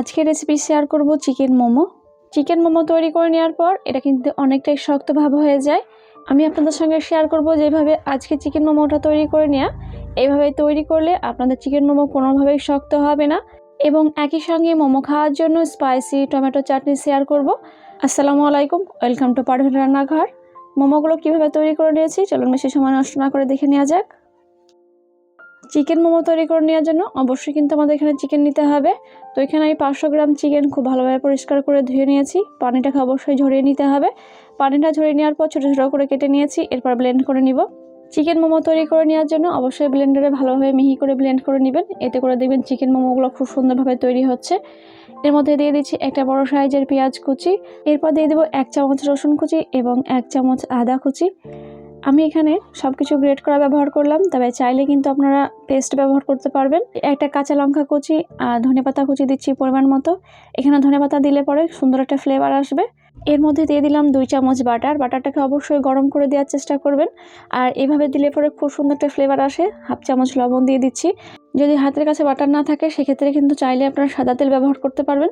আজকে recipe share করব chicken momo. Chicken momo তৈরি করে নেওয়ার পর এটা কিন্তু অনেকটাই শক্তভাবে হয়ে যায়। আমি আপনাদের সঙ্গে শেয়ার করব যেভাবে আজকে চিকেন মোমোটা তৈরি করে নেওয়া এইভাবে তৈরি করলে আপনাদের চিকেন মোমো কোনোভাবেই শক্ত হবে না এবং একই সঙ্গে মোমো খাওয়ার জন্য স্পাইসি টমেটো চাটনি শেয়ার করব। আসসালামু আলাইকুম ওয়েলকাম টু পারভেন রান্নাঘর। মোমোগুলো কীভাবে তৈরি করে নিয়েছি, চলুন বেশি সময় নষ্ট না করে দেখে নেওয়া যাক। চিকেন মোমো তৈরি করে নেওয়ার জন্য অবশ্যই কিন্তু আমাদের এখানে চিকেন নিতে হবে। তো এখানে আমি পাঁচশো গ্রাম চিকেন খুব ভালোভাবে পরিষ্কার করে ধুয়ে নিয়েছি। পানিটাকে অবশ্যই ঝরিয়ে নিতে হবে। পানিটা ঝরিয়ে নেওয়ার পর ছোটো ছোটো করে কেটে নিয়েছি, এরপর ব্লেন্ড করে নিব। চিকেন মোমো তৈরি করে নেওয়ার জন্য অবশ্যই ব্লেন্ডারে ভালোভাবে মিহি করে ব্লেন্ড করে নেবেন। এতে করে দেখবেন চিকেন মোমোগুলো খুব সুন্দরভাবে তৈরি হচ্ছে। এর মধ্যে দিয়ে দিচ্ছি একটা বড় সাইজের পেঁয়াজ কুচি। এরপর দিয়ে দেবো এক চামচ রসুন কুচি এবং এক চামচ আদা কুচি। আমি এখানে সব কিছু গ্রেট করা ব্যবহার করলাম, তবে চাইলে কিন্তু আপনারা পেস্ট ব্যবহার করতে পারবেন। একটা কাঁচা লঙ্কা কুচি আর ধনেপাতা কুচি দিচ্ছি পরিমাণ মতো। এখানে ধনেপাতা দিলে পরে সুন্দর একটা ফ্লেভার আসবে। এর মধ্যে দিয়ে দিলাম দুই চামচ বাটার। বাটারটাকে অবশ্যই গরম করে দেওয়ার চেষ্টা করবেন। আর এভাবে দিলে পরে খুব সুন্দর একটা ফ্লেভার আসে। হাফ চামচ লবণ দিয়ে দিচ্ছি। যদি হাতের কাছে বাটার না থাকে, সেক্ষেত্রে কিন্তু চাইলে আপনারা সাদা তেল ব্যবহার করতে পারবেন।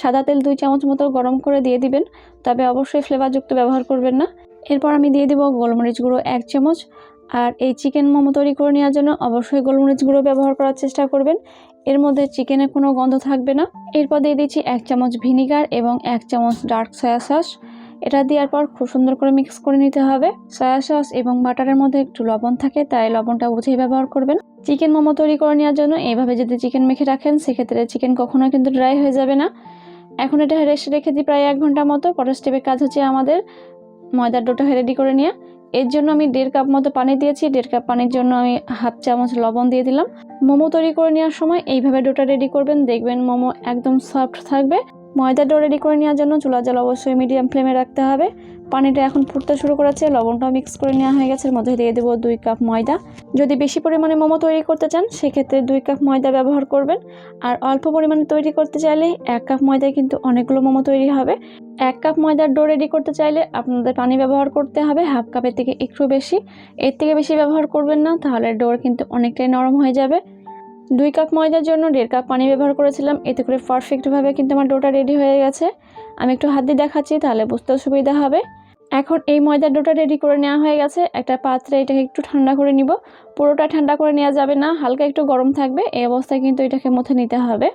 সাদা তেল দুই চামচ মতো গরম করে দিয়ে দিবেন, তবে অবশ্যই ফ্লেভারযুক্ত ব্যবহার করবেন না। এরপর আমি দিয়ে দেবো গোলমরিচ গুঁড়ো এক চামচ আর এই চিকেন মোমো তৈরি করে নেওয়ার জন্য অবশ্যই গোলমরিচ গুঁড়ো ব্যবহার করার চেষ্টা করবেন। এর মধ্যে চিকেনের কোনো গন্ধ থাকবে না। এরপর দিয়ে দিচ্ছি এক চামচ ভিনিগার এবং এক চামচ ডার্ক সয়া সস। এটা দেওয়ার পর খুব সুন্দর করে মিক্স করে নিতে হবে। সয়া সস এবং বাটারের মধ্যে একটু লবণ থাকে, তাই লবণটা বুঝেই ব্যবহার করবেন। চিকেন মোমো তৈরি করে নেওয়ার জন্য এইভাবে যদি চিকেন মেখে রাখেন, সেক্ষেত্রে চিকেন কখনো কিন্তু ড্রাই হয়ে যাবে না। এখন এটা রেস্টে রেখে দিই প্রায় এক ঘণ্টা মতো। পরের স্টেপের কাজ হচ্ছে আমাদের ময়দার ডোটা রেডি করে নিয়ে, এর জন্য আমি দেড় কাপ মতো পানি দিয়েছি, দেড় কাপ পানির জন্য আমি হাফ চামচ লবণ দিয়ে দিলাম। মোমো তৈরি করে নেওয়ার সময় এইভাবে ডোটা রেডি করবেন, দেখবেন মোমো একদম সফট থাকবে। ময়দার ডো রেডি করে নেওয়ার জন্য চুলা জল অবশ্যই মিডিয়াম ফ্লেমে রাখতে হবে। পানিটা এখন ফুটতে শুরু করেছে, লবণটাও মিক্স করে নেওয়া হয়ে গেছে। এর মধ্যে দিয়ে দেবো দুই কাপ ময়দা। যদি বেশি পরিমাণে মোমো তৈরি করতে চান, সেক্ষেত্রে দুই কাপ ময়দা ব্যবহার করবেন। আর অল্প পরিমাণে তৈরি করতে চাইলে এক কাপ ময়দায় কিন্তু অনেকগুলো মোমো তৈরি হবে। এক কাপ ময়দার ডো রেডি করতে চাইলে আপনাদের পানি ব্যবহার করতে হবে হাফ কাপের থেকে একটু বেশি। এর থেকে বেশি ব্যবহার করবেন না, তাহলে ডোর কিন্তু অনেকটাই নরম হয়ে যাবে। দুই কাপ ময়দার জন্য দেড় কাপ পানি ব্যবহার করেছিলাম। এতে করে পারফেক্টভাবে কিন্তু আমার ডোটা রেডি হয়ে গেছে। আমি একটু হাত দিয়ে দেখাচ্ছি, তাহলে বুঝতেও সুবিধা হবে। এখন এই ময়দার ডোটা রেডি করে নেওয়া হয়ে গেছে। একটা পাত্রে এটাকে একটু ঠান্ডা করে নিব। পুরোটা ঠান্ডা করে নেওয়া যাবে না, হালকা একটু গরম থাকবে। এই অবস্থায় কিন্তু এটাকে মথে নিতে হবে।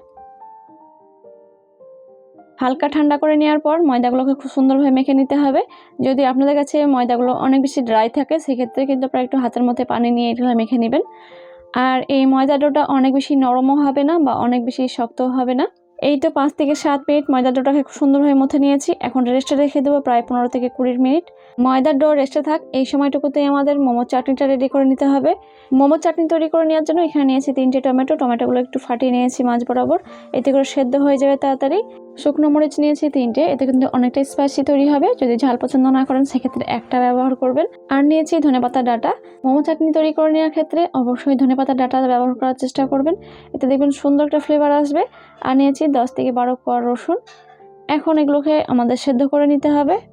হালকা ঠান্ডা করে নেওয়ার পর ময়দাগুলোকে খুব সুন্দরভাবে মেখে নিতে হবে। যদি আপনাদের কাছে ময়দাগুলো অনেক বেশি ড্রাই থাকে, সেক্ষেত্রে কিন্তু আপনারা একটু হাতের মধ্যে পানি নিয়ে এগুলো মেখে নেবেন। আর এই ময়দা ডোটা অনেক বেশি নরমও হবে না বা অনেক বেশি শক্তও হবে না। এই তো পাঁচ থেকে সাত মিনিট ময়দা ডোটাকে খুব সুন্দরভাবে মথে নিয়েছি। এখন রেস্টে রেখে দেবো প্রায় পনেরো থেকে কুড়ি মিনিট। ময়দার ডো রেস্টে থাক, এই সময়টুকুতেই আমাদের মোমো চাটনিটা রেডি করে নিতে হবে। মোমো চাটনি তৈরি করে নেওয়ার জন্য এখানে নিয়েছি তিনটে টমেটো। টমেটোগুলো একটু ফাটিয়ে নিয়েছি মাছ বরাবর। এতে করে সেদ্ধ হয়ে যাবে তাড়াতাড়ি। শুকনো মরিচ নিয়েছি তিনটে, এতে কিন্তু অনেকটা স্পাইসি তৈরি হবে। যদি ঝাল পছন্দ না করেন, সেক্ষেত্রে একটা ব্যবহার করবেন। আর নিয়েছি ধনেপাতা ডাটা। মোমো চাটনি তৈরি করে নেওয়ার ক্ষেত্রে অবশ্যই ধনেপাতা ডাটা ব্যবহার করার চেষ্টা করবেন। এতে দেখবেন সুন্দর একটা ফ্লেভার আসবে। আর নিয়েছি দশ থেকে বারো কোয়া রসুন। এখন এগুলোকে আমাদের সেদ্ধ করে নিতে হবে।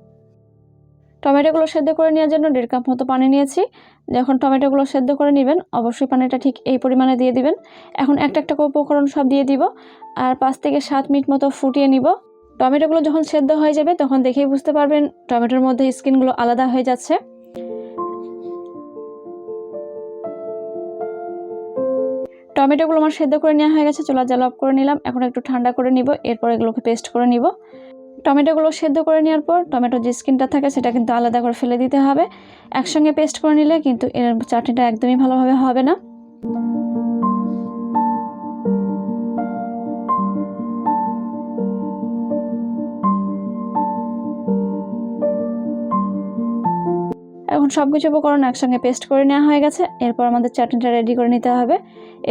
টমেটোগুলো সেদ্ধ করে নেওয়ার জন্য দেড় কাপ মতো পানি নিয়েছি। যখন টমেটোগুলো সেদ্ধ করে নেবেন, অবশ্যই পানিটা ঠিক এই পরিমাণে দিয়ে দিবেন। এখন একটা একটা উপকরণ সব দিয়ে দিব আর পাঁচ থেকে সাত মিনিট মতো ফুটিয়ে নিব। টমেটোগুলো যখন সেদ্ধ হয়ে যাবে, তখন দেখেই বুঝতে পারবেন টমেটোর মধ্যে স্কিনগুলো আলাদা হয়ে যাচ্ছে। টমেটোগুলো আমার সেদ্ধ করে নেওয়া হয়ে গেছে চুলা জাল অফ করে নিলাম। এখন একটু ঠান্ডা করে নিব, এরপর এগুলোকে পেস্ট করে নিব। টমেটোগুলো সেদ্ধ করে নেওয়ার পর টমেটোর যে স্কিনটা থাকে সেটা কিন্তু আলাদা করে ফেলে দিতে হবে। একসঙ্গে পেস্ট করে নিলে কিন্তু এর চাটনিটা একদমই ভালোভাবে হবে না। এখন সব কিছু উপকরণ একসঙ্গে পেস্ট করে নেওয়া হয়ে গেছে। এরপর আমাদের চাটনিটা রেডি করে নিতে হবে।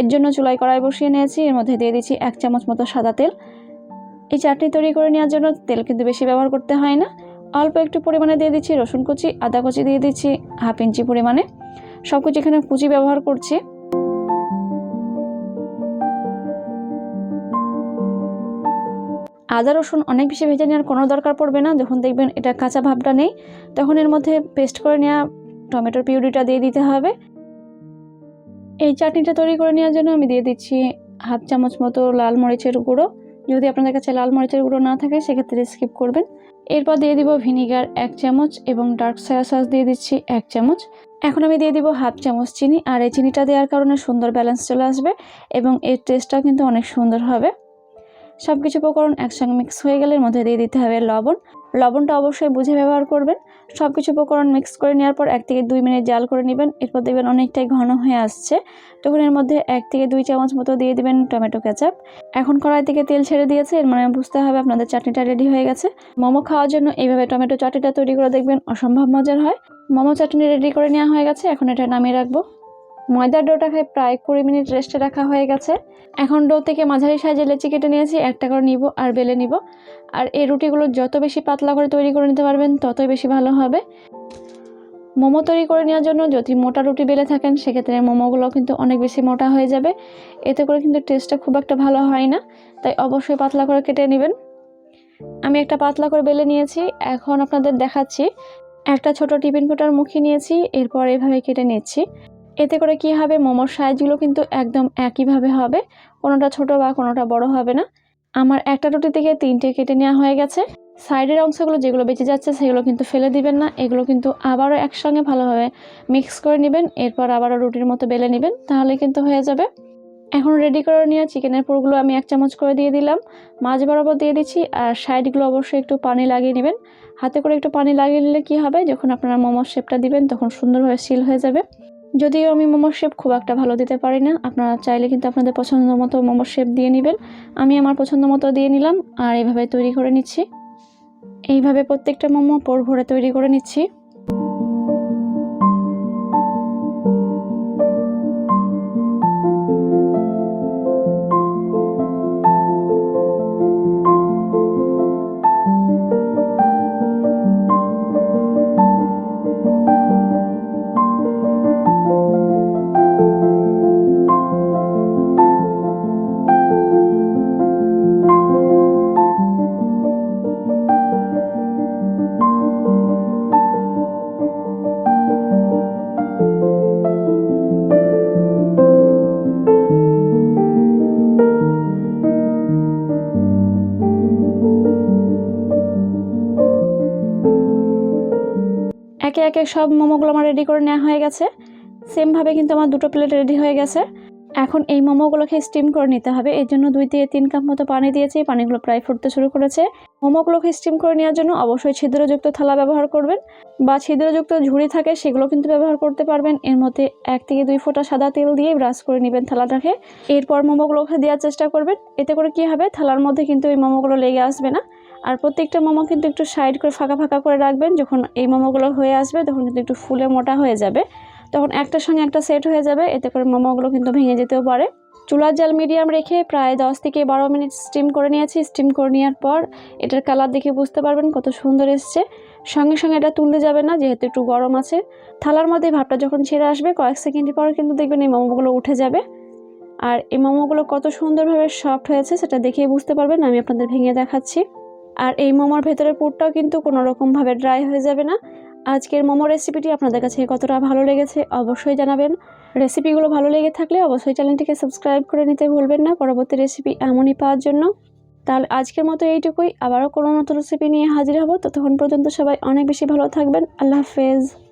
এর জন্য চুলাই কড়াই বসিয়ে নিয়েছি। এর মধ্যে দিয়ে দিচ্ছি এক চামচ মতো সাদা তেল। এই চাটনি তৈরি করে নেওয়ার জন্য তেল কিন্তু বেশি ব্যবহার করতে হয় না। অল্প একটু পরিমাণে দিয়ে দিচ্ছি রসুন কুচি, আদা কুচি দিয়ে দিচ্ছি হাফ ইঞ্চি পরিমাণে। সব কিছু এখানে কুচি ব্যবহার করছি। আদা, রসুন অনেক বেশি ভেজে নেওয়ার কোনো দরকার পড়বে না। যখন দেখবেন এটা কাঁচা ভাবটা নেই, তখন এর মধ্যে পেস্ট করে নেওয়া টমেটোর পিউরিটা দিয়ে দিতে হবে। এই চাটনিটা তৈরি করে নেওয়ার জন্য আমি দিয়ে দিচ্ছি হাফ চামচ মতো লাল মরিচের গুঁড়ো। যদি আপনাদের কাছে লাল মরিচের গুঁড়ো না থাকে, সেক্ষেত্রে স্কিপ করবেন। এরপর দিয়ে দিব ভিনিগার এক চামচ এবং ডার্ক সয়া সস দিয়ে দিচ্ছি এক চামচ। এখন আমি দিয়ে দিব হাফ চামচ চিনি, আর এই চিনিটা দেওয়ার কারণে সুন্দর ব্যালেন্স চলে আসবে এবং এর টেস্টটাও কিন্তু অনেক সুন্দর হবে। সব কিছু উপকরণ একসঙ্গে মিক্স হয়ে গেলে এর মধ্যে দিয়ে দিতে হবে লবণ। লবণটা অবশ্যই বুঝে ব্যবহার করবেন। সব কিছু উপকরণ মিক্স করে নেওয়ার পর এক থেকে দুই মিনিট জাল করে নেবেন। এরপর দেখবেন অনেকটাই ঘন হয়ে আসছে। তখন এর মধ্যে এক থেকে দুই চামচ মতো দিয়ে দিবেন টমেটো কেচাপ। এখন কড়াই থেকে তেল ছেড়ে দিয়েছে। এর মানে বুঝতে হবে আপনাদের চাটনিটা রেডি হয়ে গেছে। মোমো খাওয়ার জন্য এইভাবে টমেটো চাটনিটা তৈরি করে দেখবেন অসম্ভব মজার হয়। মোমো চাটনি রেডি করে নেওয়া হয়ে গেছে। এখন এটা নামিয়ে রাখব। ময়দার ডোটাকে প্রায় কুড়ি মিনিট রেস্টে রাখা হয়ে গেছে। এখন ডো থেকে মাঝারি সাইজে লেচি কেটে নিয়েছি, একটা করে নিব আর বেলে নিব। আর এই রুটিগুলো যত বেশি পাতলা করে তৈরি করে নিতে পারবেন, ততই বেশি ভালো হবে। মোমো তৈরি করে নেওয়ার জন্য যদি মোটা রুটি বেলে থাকেন, সেক্ষেত্রে মোমোগুলো কিন্তু অনেক বেশি মোটা হয়ে যাবে। এতে করে কিন্তু টেস্টটা খুব একটা ভালো হয় না, তাই অবশ্যই পাতলা করে কেটে নেবেন। আমি একটা পাতলা করে বেলে নিয়েছি, এখন আপনাদের দেখাচ্ছি। একটা ছোট টিফিন কোটার মুখে নিয়েছি, এরপর এভাবে কেটে নিচ্ছি। এতে করে কি হবে? মোমোর সাইজগুলো কিন্তু একদম একইভাবে হবে। কোনোটা ছোট বা কোনোটা বড় হবে না। আমার একটা রুটি থেকে তিনটে কেটে নেওয়া হয়ে গেছে। সাইডের অংশগুলো যেগুলো বেঁচে যাচ্ছে সেগুলো কিন্তু ফেলে দিবেন না। এগুলো কিন্তু আবারও একসঙ্গে ভালোভাবে মিক্স করে নেবেন। এরপর আবারও রুটির মতো বেলে নেবেন। তাহলে কিন্তু হয়ে যাবে। এখন রেডি করে নিয়ে চিকেনের পুরগুলো আমি এক চামচ করে দিয়ে দিলাম। মাছ বরাবর দিয়ে দিচ্ছি আর সাইডগুলো অবশ্যই একটু পানি লাগিয়ে নেবেন। হাতে করে একটু পানি লাগিয়ে নিলে কী হবে? যখন আপনারা মোমোর শেপটা দিবেন, তখন সুন্দরভাবে সিল হয়ে যাবে। যদিও আমি মোমোর শেপ খুব একটা ভালো দিতে পারি না, আপনারা চাইলে কিন্তু আপনাদের পছন্দ মতো মোমোর শেপ দিয়ে নেবেন। আমি আমার পছন্দ মতো দিয়ে নিলাম আর এইভাবে তৈরি করে নিচ্ছি। এইভাবে প্রত্যেকটা মোমো পর ভরে তৈরি করে নিচ্ছি। একে একে সব মোমোগুলো আমার রেডি করে নেওয়া হয়ে গেছে। সেমভাবে কিন্তু আমার দুটো প্লেট রেডি হয়ে গেছে। এখন এই মোমোগুলোকে স্টিম করে নিতে হবে। এর জন্য দুই থেকে তিন কাপ মতো পানি দিয়েছি। পানিগুলো প্রায় ফুটতে শুরু করেছে। মোমোগুলোকে স্টিম করে নেওয়ার জন্য অবশ্যই ছিদ্রযুক্ত থালা ব্যবহার করবেন বা ছিদ্রযুক্ত ঝুড়ি থাকে সেগুলো কিন্তু ব্যবহার করতে পারবেন। এর মধ্যে এক থেকে দুই ফোঁটা সাদা তেল দিয়ে ব্রাশ করে নেবেন থালাটাকে। এরপর মোমোগুলোকে দেওয়ার চেষ্টা করবেন। এতে করে কি হবে? থালার মধ্যে কিন্তু এই মোমোগুলো লেগে আসবে না। আর প্রত্যেকটা মোমো কিন্তু একটু সাইড করে ফাঁকা ফাঁকা করে রাখবেন। যখন এই মোমোগুলো হয়ে আসবে, তখন কিন্তু একটু ফুলে মোটা হয়ে যাবে। তখন একটার সঙ্গে একটা সেট হয়ে যাবে, এতে করে মোমোগুলো কিন্তু ভেঙে যেতেও পারে। চুলার জাল মিডিয়াম রেখে প্রায় দশ থেকে বারো মিনিট স্টিম করে নিয়েছি। স্টিম করে নেওয়ার পর এটার কালার দেখে বুঝতে পারবেন কত সুন্দর এসছে। সঙ্গে সঙ্গে এটা তুলতে যাবে না, যেহেতু একটু গরম আছে। থালার মধ্যে ভাবটা যখন ছেড়ে আসবে, কয়েক সেকেন্ড পর কিন্তু দেখবেন এই মোমোগুলো উঠে যাবে। আর এই মোমোগুলো কত সুন্দরভাবে সফট হয়েছে, সেটা দেখেই বুঝতে পারবেন। আমি আপনাদের ভেঙে দেখাচ্ছি। আর এই মোমোর ভেতরের পুরটাও কিন্তু কোনো রকমভাবে ড্রাই হয়ে যাবে না। আজকের মোমো রেসিপিটি আপনাদের কাছে কতটা ভালো লেগেছে অবশ্যই জানাবেন। রেসিপিগুলো ভালো লেগে থাকলে অবশ্যই চ্যানেলটিকে সাবস্ক্রাইব করে নিতে ভুলবেন না পরবর্তী রেসিপি এমনই পাওয়ার জন্য। তাহলে আজকের মতো এইটুকুই, আবারও কোনো নতুন রেসিপি নিয়ে হাজির হব। ততক্ষণ পর্যন্ত সবাই অনেক বেশি ভালো থাকবেন। আল্লাহ হাফেজ।